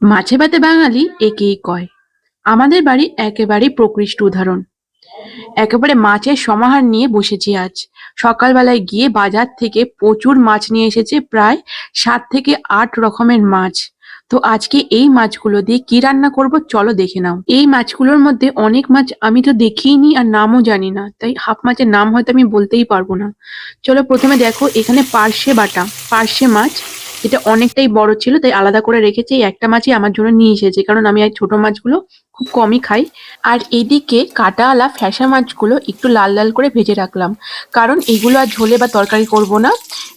মাছে ভাতে বাঙালি একেই কয়। আমাদের বাড়ি একেবারেই প্রকৃষ্ট উদাহরণ। একেবারে মাছের সমাহার নিয়ে বসেছি আজ। সকালবেলায় গিয়ে বাজার থেকে প্রচুর মাছ নিয়ে এসেছে, প্রায় সাত থেকে আট রকমের মাছ। তো আজকে এই মাছগুলো দিয়ে কি রান্না করব চলো দেখে নাও। এই মাছগুলোর মধ্যে অনেক মাছ আমি তো দেখিনি আর নামও জানি না, তাই হাফ মাছের নাম হয়তো আমি বলতেই পারব না। চলো প্রথমে দেখো এখানে পার্শে বাটা, পার্শে মাছ এটা অনেকটাই বড় ছিল, তাই আলাদা করে রেখেছি একটা মাছই আমার জন্য নিয়ে এসেছে। কারণ আমি আর ছোট মাছগুলো খুব কমই খাই। আর এদিকে কাটাওয়ালা ফ্যাসা মাছগুলো একটু লাল লাল করে ভেজে রাখলাম। কারণ এগুলো আর ঝোলে বা তরকারি করব না,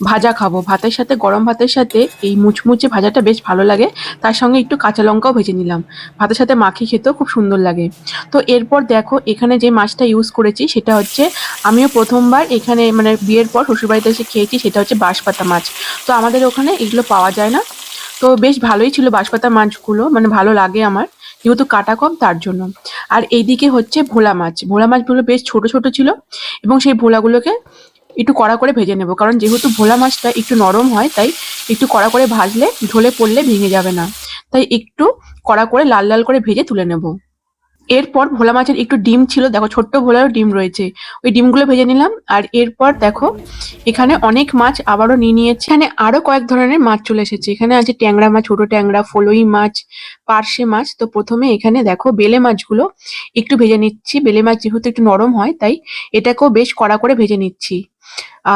ভাজা খাব। ভাতের সাথে, গরম ভাতের সাথে এই মুচমুচে ভাজাটা বেশ ভালো লাগে। তার সঙ্গে একটু কাঁচা লঙ্কাও ভেজে নিলাম। ভাতের সাথে মাখিয়ে খেতেও খুব সুন্দর লাগে। তো এরপর দেখো, এখানে যে মাছটা ইউজ করেছি সেটা হচ্ছে, আমিও প্রথমবার এখানে মানে বিয়ের পর শ্বশুরবাড়িতে এসে খেয়েছি, সেটা হচ্ছে বাঁশপাতা মাছ। তো আমাদের ওখানে এগুলো পাওয়া যায় না। তো বেশ ভালোই ছিল বাঁশপাতা মাছগুলো মানে ভালো লাগে আমার। যেহেতু কাটা কম, তার জন্য। আর এইদিকে হচ্ছে ভোলা মাছ। ভোলা মাছগুলো বেশ ছোট ছোট ছিল এবং সেই ভোলাগুলোকে একটু কড়া করে ভেজে নেব। কারণ যেহেতু ভোলা মাছটা একটু নরম হয়, তাই একটু কড়া করে ভাজলে ঢোলে পড়লে ভেঙে যাবে না। তাই একটু কড়া করে লাল লাল করে ভেজে তুলে নেব। এরপর ভোলা মাছের একটু ডিম ছিল, দেখো ছোট্ট ভোলারও ডিম রয়েছে। ওই ডিমগুলো ভেজে নিলাম, আর এরপর দেখো, এখানে অনেক মাছ আবারও নিয়ে নিয়েছে। এখানে আরও কয়েক ধরনের মাছ চলে এসেছে। এখানে আছে ট্যাংরা মাছ, ছোট ট্যাংরা, ফলই মাছ, পার্শে মাছ। তো প্রথমে এখানে দেখো বেলে মাছগুলো একটু ভেজে নিচ্ছি। বেলে মাছ যেহেতু একটু নরম হয়, তাই এটাকেও বেশ কড়া করে ভেজে নিচ্ছি।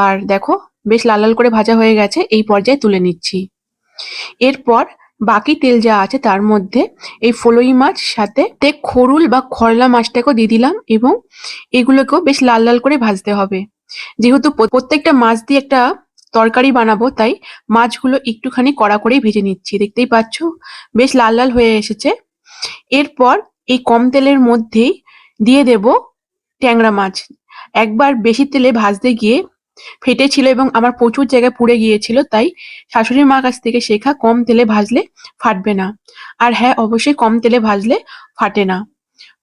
আর দেখো, বেশ লাল লাল করে ভাজা হয়ে গেছে, এই পর্যায়ে তুলে নিচ্ছি। এরপর বাকি তেল যা আছে তার মধ্যে এই ফলই মাছ, সাথে তে খরুল বা খরলা মাছটাকেও দিয়ে দিলাম এবং এগুলোকেও বেশ লাল লাল করে ভাজতে হবে। যেহেতু প্রত্যেকটা মাছ দিয়ে একটা তরকারি বানাবো, তাই মাছগুলো একটুখানি কড়া করেই ভেজে নিচ্ছি। দেখতেই পাচ্ছ? বেশ লাল লাল হয়ে এসেছে। এরপর এই কম তেলের মধ্যেই দিয়ে দেব ট্যাংরা মাছ। একবার বেশি তেলে ভাজতে গিয়ে ফেটেছিল এবং আমার প্রচুর জায়গায় পুড়ে গিয়েছিল, তাই শাশুড়ি মার কাছ থেকে শেখা কম তেলে ভাজলে ফাটবে না। আর হ্যাঁ অবশ্যই কম তেলে ভাজলে ফাটে না।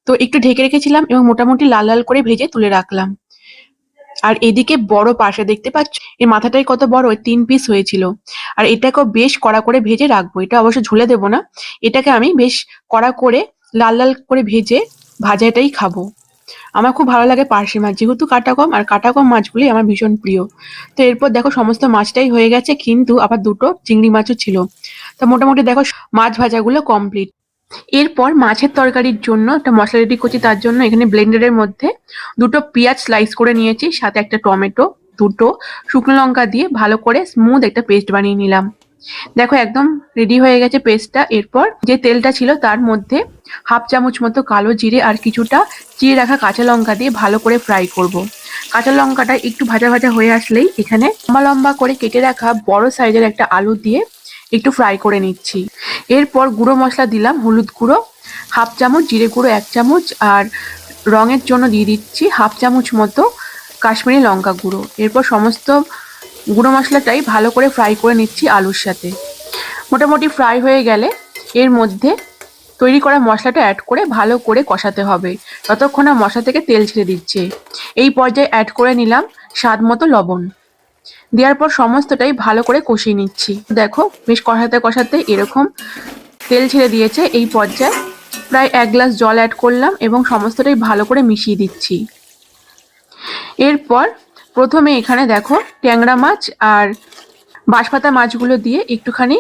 তো একটু ঢেকে রেখেছিলাম এবং মোটামুটি লাল লাল করে ভেজে তুলে রাখলাম। আর এদিকে বড় পাশে দেখতে পাচ্ছ, এর মাথাটাই কত বড় তিন পিস হয়েছিল। আর এটাকেও বেশ কড়া করে ভেজে রাখব, এটা অবশ্য ঝুলে দেবো না। এটাকে আমি বেশ কড়া করে, লাল লাল করে ভেজে ভাজাটাই খাব। আমার খুব ভালো লাগে পার্শে মাছ, যেহেতু কাটা কম আর কাটা কম মাছগুলি আমার ভীষণ প্রিয়। তো এরপর দেখো সমস্ত মাছটাই হয়ে গেছে, কিন্তু আবার দুটো চিংড়ি মাছও ছিল। তো মোটামুটি দেখো মাছ ভাজাগুলো কমপ্লিট এরপর মাছের তরকারির জন্য একটা মশলা রেডি করছি, তার জন্য এখানে ব্লেন্ডারের মধ্যে দুটো পেঁয়াজ স্লাইস করে নিয়েছি, সাথে একটা টমেটো, দুটো শুকনো লঙ্কা দিয়ে ভালো করে স্মুথ একটা পেস্ট বানিয়ে নিলাম। দেখো একদম রেডি হয়ে গেছে পেস্টটা এরপর যে তেলটা ছিল তার মধ্যে হাফ চামচ মতো কালো জিরে আর কিছুটা চিড়ে রাখা কাঁচা লঙ্কা দিয়ে ভালো করে ফ্রাই করব। কাঁচা লঙ্কাটা একটু ভাজা ভাজা হয়ে আসলেই এখানে লম্বা লম্বা করে কেটে রাখা বড় সাইজের একটা আলু দিয়ে একটু ফ্রাই করে নিচ্ছি। এরপর গুঁড়ো মশলা দিলাম, হলুদ গুঁড়ো হাফ চামচ, জিরে গুঁড়ো এক চামচ আর রঙের জন্য দিয়ে দিচ্ছি হাফ চামচ মতো কাশ্মীরি লঙ্কা গুঁড়ো। এরপর সমস্ত গুঁড়ো মশলাটাই ভালো করে ফ্রাই করে নিচ্ছি আলুর সাথে। মোটামুটি ফ্রাই হয়ে গেলে এর মধ্যে তৈরি করা মশলাটা অ্যাড করে ভালো করে কষাতে হবে। ততক্ষণ মশলা থেকে তেল ছেড়ে দিচ্ছে। এই পর্যায়ে অ্যাড করে নিলাম স্বাদ মতো লবণ। দেওয়ার পর সমস্তটাই ভালো করে কষিয়ে নিচ্ছি। দেখো, বেশ কষাতে কষাতে এরকম তেল ছেড়ে দিয়েছে। এই পর্যায়ে প্রায় এক গ্লাস জল অ্যাড করলাম এবং সমস্তটাই ভালো করে মিশিয়ে দিচ্ছি। এরপর প্রথমে এখানে দেখো ট্যাংরা মাছ আর বাঁশপাতা মাছগুলো দিয়ে একটুখানি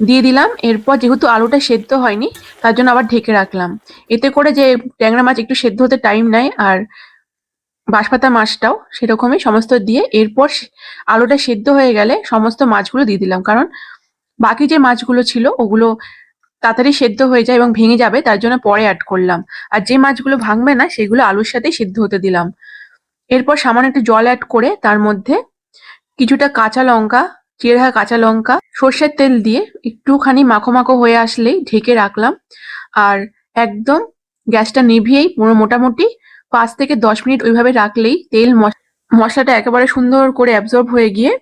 দিয়ে দিলাম। এরপর যেহেতু আলুটা সেদ্ধ হয়নি, তার জন্য আবার ঢেকে রাখলাম। এতে করে যে ট্যাংরা মাছ একটু সেদ্ধ হতে টাইম নেয় আর বাঁশপাতা মাছটাও সেরকমই সমস্ত দিয়ে এরপর আলুটা সেদ্ধ হয়ে গেলে সমস্ত মাছগুলো দিয়ে দিলাম। কারণ বাকি যে মাছগুলো ছিল ওগুলো তাড়াতাড়ি সেদ্ধ হয়ে যায় এবং ভেঙে যাবে, তার জন্য পরে অ্যাড করলাম। আর যে মাছগুলো ভাঙবে না, সেগুলো আলুর সাথে সেদ্ধ হতে দিলাম। এরপর সামান্য একটু জল অ্যাড করে তার মধ্যে কিছুটা কাঁচা লঙ্কা চেরহা কাঁচা লঙ্কা, সর্ষের তেল দিয়ে একটুখানি মাখো মাখো হয়ে আসলেই ঢেকে রাখলাম। আর একদম গ্যাসটা নিভিয়েই পুরো মোটামুটি পাঁচ থেকে দশ মিনিট ওইভাবে রাখলেই তেল মশ- মশলাটা একেবারে সুন্দর করে অ্যাবজর্ব হয়ে গিয়ে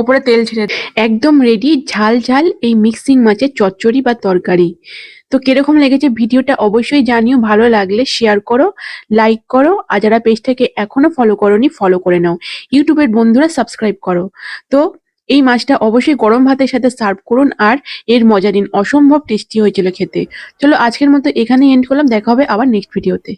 ওপরে তেল ছেড়ে একদম রেডি ঝাল ঝাল এই মিক্সিং মাছের চচ্চড়ি বা তরকারি। তো কীরকম লেগেছে ভিডিওটা অবশ্যই জানিও, ভালো লাগলে শেয়ার করো লাইক করো, আর যারা পেজটাকে এখনও ফলো করোনি ফলো করে নাও। ইউটিউবের বন্ধুরা সাবস্ক্রাইব করো। তো এই মাছটা অবশ্যই গরম ভাতের সাথে সার্ভ করুন, আর এর মজা নিন। অসম্ভব টেস্টি হয়েছিল খেতে। চলো আজকের মতো এখানেই এন্ড করলাম। দেখা হবে আবার নেক্সট ভিডিওতে